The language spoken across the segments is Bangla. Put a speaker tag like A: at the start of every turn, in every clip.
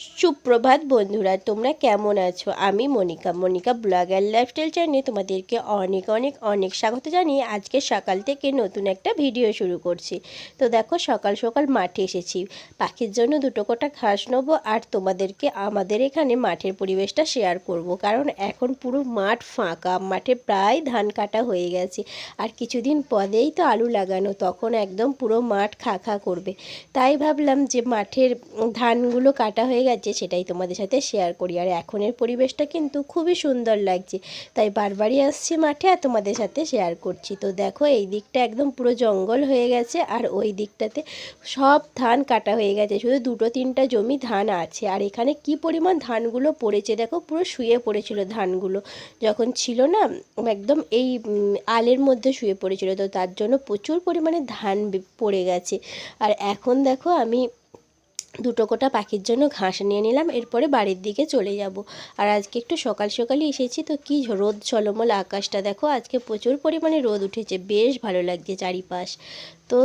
A: সুপ্রভাত বন্ধুরা, তোমরা কেমন আছো? আমি Monika. Monika blog and lifestyle চ্যানেলে তোমাদেরকে অনেক অনেক অনেক স্বাগত জানিয়ে আজকে সকাল থেকে নতুন একটা ভিডিও শুরু করছি। তো দেখো, সকাল সকাল মাঠে এসেছি। পাখির জন্য দুটো কোটা ঘাস নেব আর তোমাদেরকে আমাদের এখানে মাঠের পরিবেশটা শেয়ার করব। কারণ এখন পুরো মাঠ ফাঁকা, মাঠে প্রায় ধান কাটা হয়ে গেছে। আর কিছুদিন পরেই তো আলু লাগানো, তখন একদম পুরো মাঠ খা খা করবে। তাই ভাবলাম যে মাঠের ধানগুলো কাটা হয়ে গেছে সেটাই তোমাদের সাথে শেয়ার করি। আর এখনের পরিবেশটা কিন্তু খুবই সুন্দর লাগছে। তাই বারবারই আসছি মাঠে আর তোমাদের সাথে শেয়ার করছি। তো দেখো, এই দিকটা একদম পুরো জঙ্গল হয়ে গেছে আর ওই দিকটাতে সব ধান কাটা হয়ে গেছে। শুধু দুটো তিনটা জমি ধান আছে। আর এখানে কি পরিমাণ ধানগুলো পড়েছে দেখো, পুরো শুয়ে পড়েছিল ধানগুলো। যখন ছিল না, একদম এই আলের মধ্যে শুয়ে পড়েছিল। তো তার জন্য প্রচুর পরিমাণে ধান পড়ে গেছে। আর এখন দেখো, আমি দুটো কোটা পাখির জন্য ঘাস নিয়ে নিলাম, এরপরে বাড়ির দিকে চলে যাব। আর আজকে একটু সকাল সকালই এসেছি, তো কি রোদ ঝলমল আকাশটা দেখো, আজকে প্রচুর পরিমাণে রোদ উঠেছে, বেশ ভালো লাগছে চারিপাশ। তো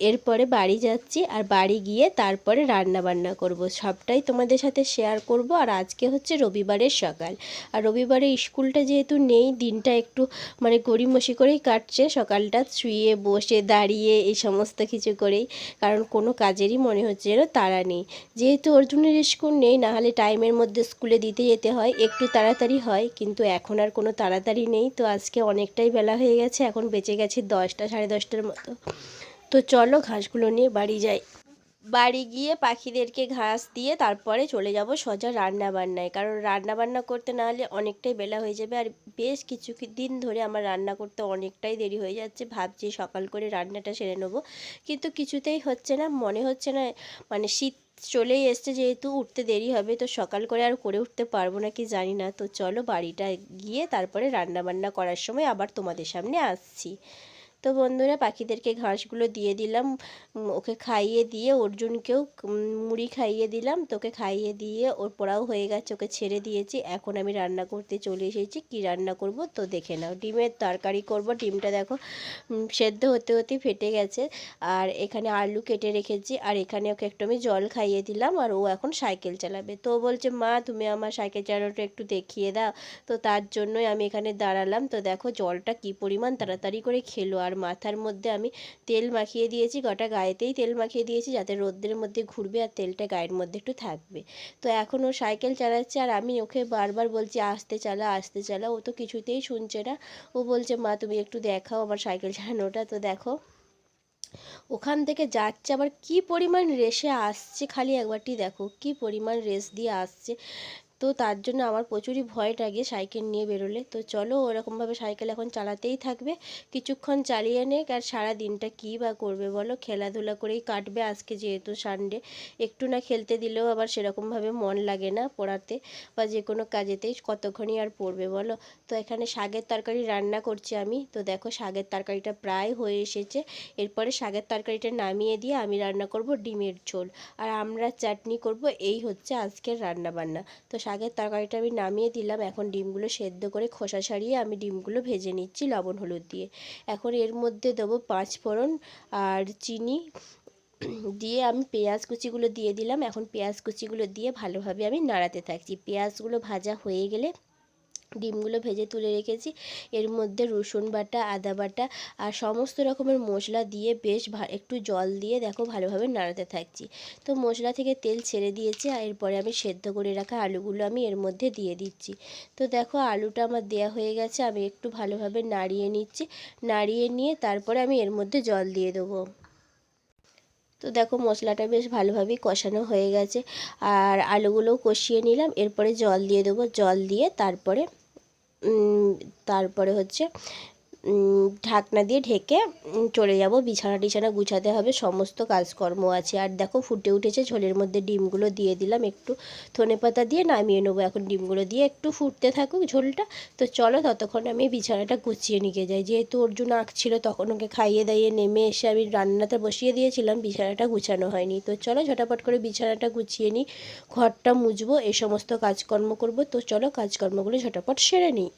A: এরপরে বাড়ি যাচ্ছি আর বাড়ি গিয়ে তারপরে রান্না বান্না করব। সবটাই তোমাদের সাথে শেয়ার করব। আর আজকে হচ্ছে রবিবারের সকাল। আর রবিবারে স্কুলটা যেহেতু নেই, দিনটা একটু মানে গড়িমসি করেই কাটছে। সকালটা শুয়ে, বসে, দাঁড়িয়ে এই সমস্ত কিছু করেই। কারণ কোনো কাজেরই মনে হচ্ছে যেন তাড়া নেই। যেহেতু অর্জুনের স্কুল নেই নাহলে টাইমের মধ্যে স্কুলে দিতে যেতে হয়। একটু তাড়াতাড়ি হয়, কিন্তু এখন আর কোনো তাড়াতাড়ি নেই। তো আজকে অনেকটাই বেলা হয়ে গেছে। এখন বেঁচে গেছে দশটা, সাড়ে দশটার মতো। তো চলো ঘাসগুলো নিয়ে বাড়ি যাই। বাড়ি গিয়ে পাখিদেরকে ঘাস দিয়ে তারপরে চলে যাব সোজা রান্না বান্নায় কারণ রান্না বান্না করতে না হলে অনেকটাই বেলা হয়ে যাবে আর বেশ কিছু দিন ধরে আমার রান্না করতে অনেকটাই দেরি হয়ে যাচ্ছে। ভাবছি সকাল করে রান্নাটা সেরে নেব। কিন্তু কিছুতেই হচ্ছে না, মনে হচ্ছে না মানে শীত চলেই এসছে যেহেতু উঠতে দেরি হবে, তো সকাল করে আর করে উঠতে পারব না কি জানি না। তো চলো বাড়িটা গিয়ে তারপরে রান্না বান্না করার সময় আবার তোমাদের সামনে আসছি। তো বন্ধুরা পাখিদেরকে ঘাসগুলো দিয়ে দিলাম ওকে খাইয়ে দিয়ে অর্জুনকেও মুড়ি খাইয়ে দিলাম তোকে খাইয়ে দিয়ে ওর পড়াও হয়ে গেছে, ওকে ছেড়ে দিয়েছি। এখন আমি রান্না করতে চলে এসেছি, কি রান্না করব তো দেখে নাও। ডিমের তরকারি করব, ডিমটা দেখো সেদ্ধ হতে হতে ফেটে গেছে, আর এখানে আলু কেটে রেখেছি, আর এখানে ওকে একটু আমি জল খাইয়ে দিলাম, আর ও এখন সাইকেল চালাবে। তো বলছে, মা, তুমি আমার সাইকেল চালানোটা একটু দেখিয়ে দাও। তো তার জন্যই আমি এখানে দাঁড়ালাম। তো দেখো জলটা কি পরিমাণ তাড়াতাড়ি করে খেলো, আর মাথার মধ্যে আমি তেল মাখিয়ে দিয়েছি, গোটা গায়েতেই তেল মাখিয়ে দিয়েছি যাতে রোদ্রের মধ্যে ঘুরবে আর তেলটা গায়ের মধ্যে একটু থাকবে। তো এখন ও সাইকেল চালাচ্ছে আর আমি ওকে বারবার বলছি, আস্তে চালা আস্তে চালা। ও তো কিছুতেই শুনছে না। ও বলছে, মা, তুমি একটু দেখাও আমার সাইকেল চালানোটা। তো দেখো, ওখান থেকে যাচ্ছে আবার কি পরিমাণ রেসে আসছে, খালি একবারটি দেখো, কি পরিমাণ রেস দিয়ে আসছে। তো তার জন্য আমার প্রচুরই ভয় লাগে সাইকেল নিয়ে বেরোলে। তো চলো ওরকমভাবে সাইকেল এখন চালাতেই থাকবে। কিছুক্ষণ চালিয়ে নেক আর সারা দিনটা কী বা করবে বলো? খেলাধুলা করেই কাটবে আজকে যেহেতু সানডে একটু না খেলতে দিলেও আবার সেরকমভাবে মন লাগে না পড়াতে বা যে কোনো কাজেতেই কতক্ষণই আর পড়বে বলো? তো এখানে শাকের তরকারি রান্না করছি আমি। তো দেখো শাগের তরকারিটা প্রায় হয়ে এসেছে। এরপরে শাকের তরকারিটা নামিয়ে দিয়ে আমি রান্না করব ডিমের ঝোল। আর আমরা চাটনি করব, এই হচ্ছে আজকের রান্না বান্না তো শাকের তরকারিটা আমি নামিয়ে দিলাম। এখন ডিমগুলো সেদ্ধ করে খোসা ছাড়িয়ে আমি ডিমগুলো ভেজে নিচ্ছি লবণ, হলুদ দিয়ে। এখন এর মধ্যে দেবো পাঁচ ফোড়ন আর চিনি দিয়ে আমি পেঁয়াজ কুচিগুলো দিয়ে দিলাম। এখন পেঁয়াজ কুচিগুলো দিয়ে ভালোভাবে আমি নাড়াতে থাকছি। পেঁয়াজগুলো ভাজা হয়ে গেলে ডিমগুলো ভেজে তুলে রেখেছি। এর মধ্যে রসুন বাটা, আদা বাটা আর সমস্ত রকমের মশলা দিয়ে বেশ একটু জল দিয়ে দেখো ভালোভাবে নাড়াতে থাকছি। তো মশলা থেকে তেল ছেড়ে দিয়েছে আর এরপরে আমি সেদ্ধ করে রাখা আলুগুলো আমি এর মধ্যে দিয়ে দিচ্ছি। তো দেখো আলুটা আমার দেয়া হয়ে গেছে, আমি একটু ভালোভাবে নাড়িয়ে নিচ্ছি। নাড়িয়ে নিয়ে তারপরে আমি এর মধ্যে জল দিয়ে দেবো। তো দেখো মশলাটা বেশ ভালোভাবেই কষানো হয়ে গেছে। আর আলুগুলোও কষিয়ে নিলাম। এরপরে জল দিয়ে দেবো। জল দিয়ে তারপরে তারপরে হচ্ছে ঢাকনা দিয়ে ঢেকে চলে যাব। বিছানা টিছানা গুছাতে হবে, সমস্ত কাজকর্ম আছে। আর দেখো, ফুটে উঠেছে, ঝোলের মধ্যে ডিমগুলো দিয়ে দিলাম একটু ধনে পাতা দিয়ে নামিয়ে নেব। এখন ডিমগুলো দিয়ে একটু ফুটতে থাকুক ঝোলটা। তো চলো, ততক্ষণ আমি বিছানাটা গুছিয়ে নিয়ে যাই। যেহেতু অর্জুন আঁকছিল, তখন ওকে খাইয়ে দাইয়ে নেমে এসে আমি রান্নাতে বসিয়ে দিয়েছিলাম, বিছানাটা গুছানো হয়নি। তো চলো, ঝটাপট করে বিছানাটা গুছিয়ে নিই, ঘরটা মুছবো এই সমস্ত কাজকর্ম করব। তো চলো, কাজকর্মগুলো ঝটাপট সেরে নিই।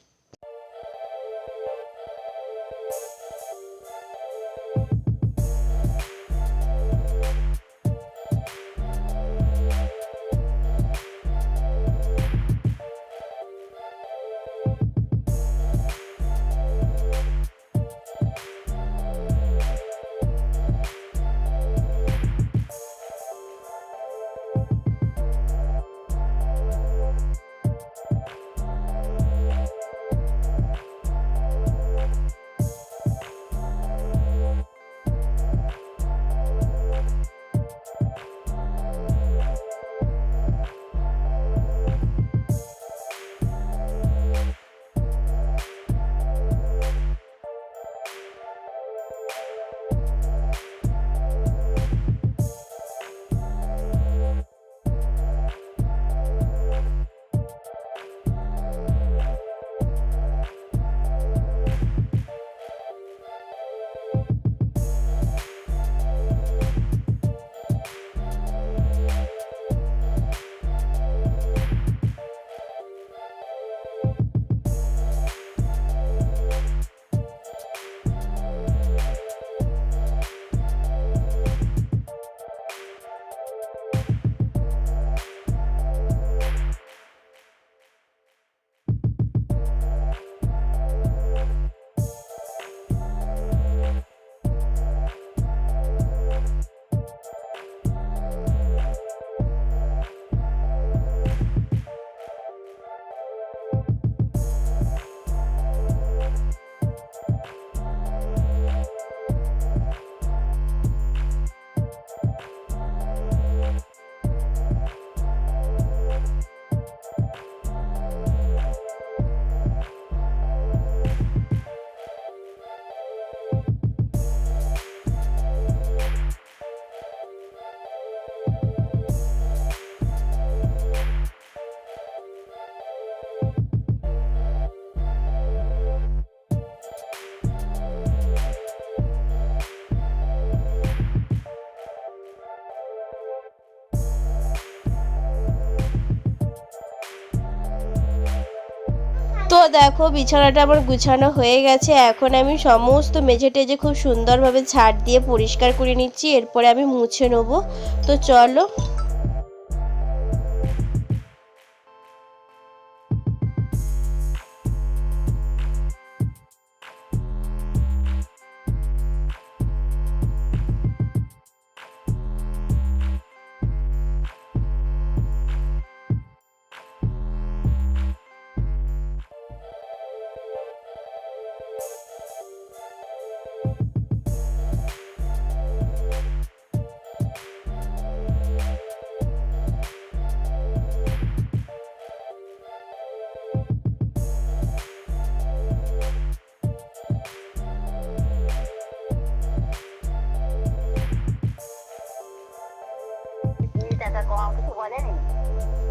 A: দেখো, বিছানাটা আমার গুছানো হয়ে গেছে। এখন আমি সমস্ত মেঝে টেজে খুব সুন্দরভাবে ছাড় দিয়ে পরিষ্কার করে নিচ্ছি। এরপরে আমি মুছে নেব। তো চলো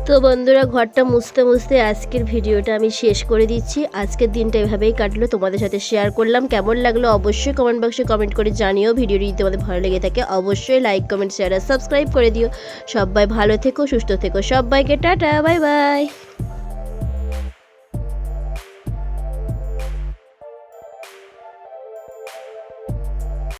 A: তো বন্ধুরা, ঘরটা মুছতে মুছতে আজকের ভিডিওটা আমি শেষ করে দিচ্ছি। আজকের দিনটা এভাবেই কাটলো, তোমাদের সাথে শেয়ার করলাম। কেমন লাগল অবশ্যই কমেন্ট বক্সে কমেন্ট করে জানিও। ভিডিওটি যদি তোমাদের ভালো লেগে থাকে, অবশ্যই লাইক কমেন্ট শেয়ার আর সাবস্ক্রাইব করে দিও। সবাই ভালো থেকো, সুস্থ থেকো। সবাইকে টাটা বাই বাই